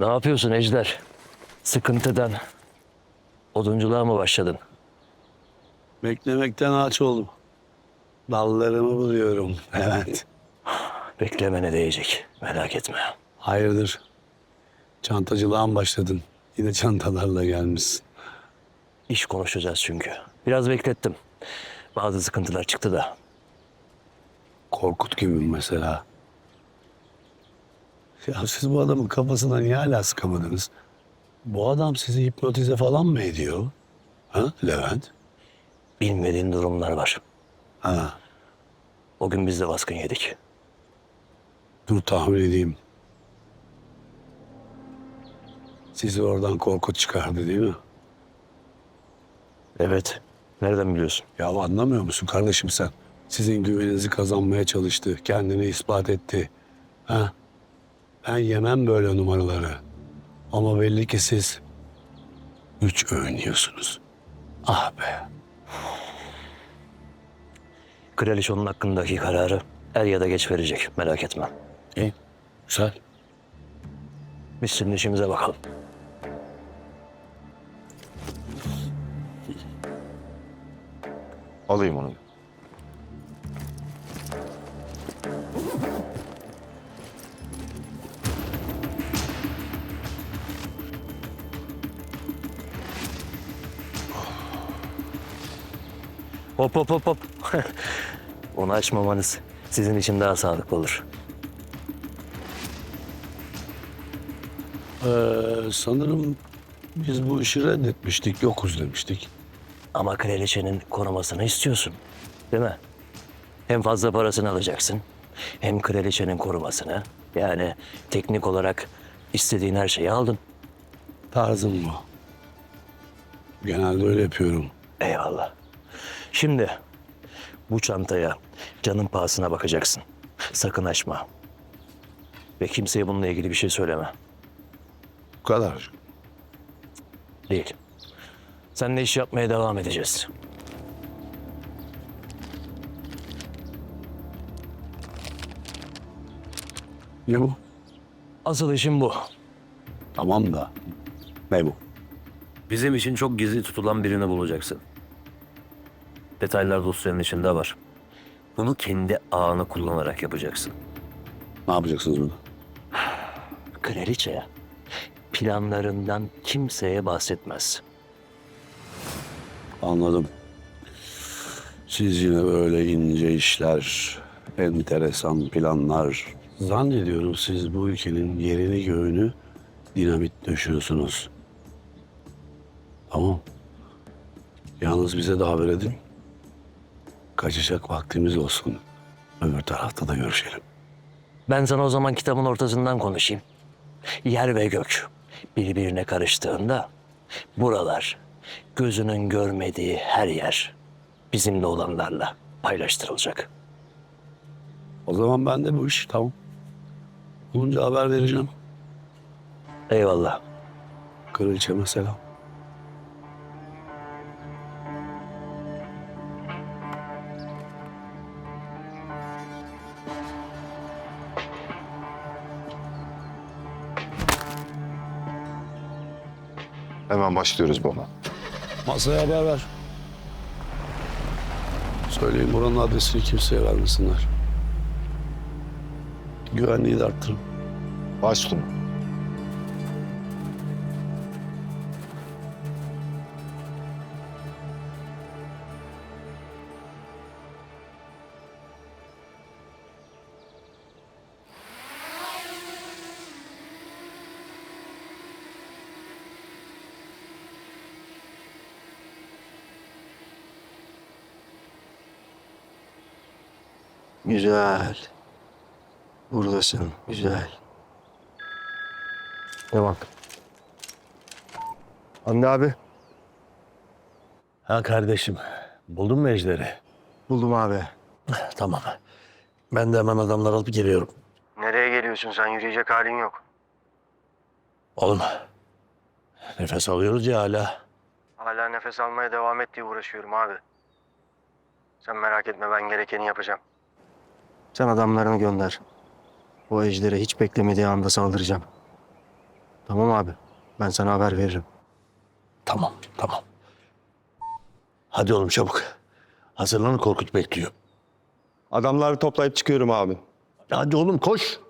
Ne yapıyorsun Ejder? Sıkıntıdan odunculuğa mı başladın? Beklemekten aç oldum. Dallarımı buluyorum. Evet. Beklemene değecek. Merak etme. Hayırdır? Çantacılığa mı başladın? Yine çantalarla gelmişsin. İş konuşacağız çünkü. Biraz beklettim. Bazı sıkıntılar çıktı da. Korkut gibi mesela. Ya siz bu adamın kafasına niye hala sıkamadınız? Bu adam sizi hipnotize falan mı ediyor? Ha Levent? Bilmediğin durumlar var. Ha O gün biz de baskın yedik. dur tahmin edeyim. Sizi oradan Korkut çıkardı değil mi? Evet. Nereden biliyorsun? Ya anlamıyor musun kardeşim sen? Sizin güveninizi kazanmaya çalıştı, kendini ispat etti. Ha? Ben yemem böyle numaraları. Ama belli ki siz üç öğün yiyorsunuz. Ah be. Kraliç onun hakkındaki kararı er ya da geç verecek. Merak etme. İyi, güzel. Biz şimdi işimize bakalım. Alayım onu. Hop hop hop hop. Onu açmamanız sizin için daha sağlıklı olur. Ee, sanırım biz bu işi reddetmiştik, yokuz demiştik. Ama kraliçenin korumasını istiyorsun. Değil mi? Hem fazla parasını alacaksın. Hem kraliçenin korumasını. Yani teknik olarak istediğin her şeyi aldın. Tarzım bu. Genelde öyle yapıyorum. Eyvallah. Şimdi bu çantaya canın pahasına bakacaksın. Sakın açma. Ve kimseye bununla ilgili bir şey söyleme. Bu kadar. Değil. Seninle iş yapmaya devam edeceğiz. Ne bu? Asıl işim bu. Tamam da. Ne bu? Bizim için çok gizli tutulan birini bulacaksın. Detaylar dosyanın içinde var. Bunu kendi ağını kullanarak yapacaksın. Ne yapacaksınız bunu? Kraliçe planlarından kimseye bahsetmez. Anladım. Siz yine böyle ince işler, enteresan planlar. Zannediyorum siz bu ülkenin yerini göğünü dinamit döşüyorsunuz. Tamam. Yalnız bize de haber edin. Kaçacak vaktimiz olsun. Öbür tarafta da görüşelim. Ben sana o zaman kitabın ortasından konuşayım. Yer ve gök birbirine karıştığında buralar gözünün görmediği her yer bizimle olanlarla paylaştırılacak. O zaman ben de bu iş tamam. Olunca haber vereceğim. Eyvallah. Kraliçeme selam. Hemen başlıyoruz baba. Masaya haber ver. Söyleyin buranın adresini kimseye vermesinler. Güvenliği de arttırın. Başlayalım. Güzel. Buradasın. Güzel. Devam. Anne abi. Ha kardeşim. Buldun mu Ejder'i? Buldum abi. Tamam. Ben de hemen adamlar alıp geliyorum. Nereye geliyorsun sen? Yürüyecek halin yok. Oğlum. Nefes alıyoruz ya hala. Hala nefes almaya devam et diye uğraşıyorum abi. Sen merak etme ben gerekeni yapacağım. Sen adamlarını gönder. O ejdere hiç beklemediği anda saldıracağım. Tamam abi. Ben sana haber veririm. Tamam, tamam. Hadi oğlum çabuk. Hazırlanın Korkut bekliyor. Adamları toplayıp çıkıyorum abi. Hadi oğlum koş.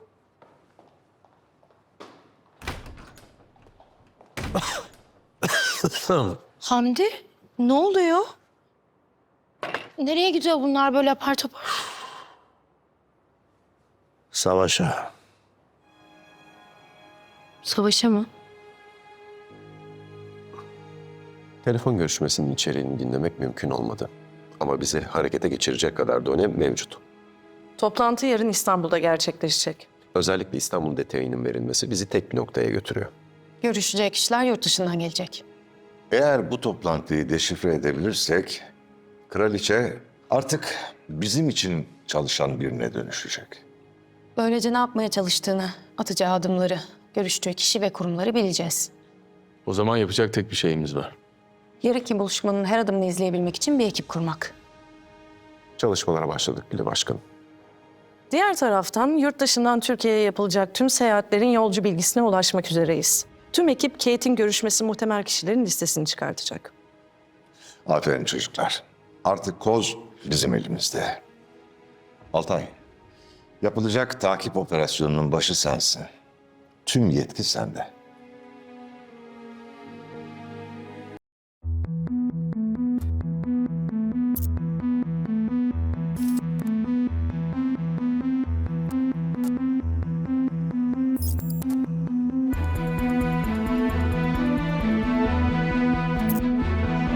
Hamdi, ne oluyor? Nereye gidiyor bunlar böyle apar topar? Savaşa. Savaşa mı? Telefon görüşmesinin içeriğini dinlemek mümkün olmadı. Ama bizi harekete geçirecek kadar da önem mevcut. Toplantı yarın İstanbul'da gerçekleşecek. Özellikle İstanbul detayının verilmesi bizi tek bir noktaya götürüyor. Görüşecek kişiler yurt dışından gelecek. Eğer bu toplantıyı deşifre edebilirsek, kraliçe artık bizim için çalışan birine dönüşecek. Böylece ne yapmaya çalıştığını, atacağı adımları, görüştüğü kişi ve kurumları bileceğiz. O zaman yapacak tek bir şeyimiz var. Yarınki buluşmanın her adımını izleyebilmek için bir ekip kurmak. Çalışmalara başladık bile başkanım. Diğer taraftan yurt dışından Türkiye'ye yapılacak tüm seyahatlerin yolcu bilgisine ulaşmak üzereyiz. Tüm ekip Kate'in görüşmesi muhtemel kişilerin listesini çıkartacak. Aferin çocuklar. Artık koz bizim elimizde. Altay, yapılacak takip operasyonunun başı sensin. Tüm yetki sende.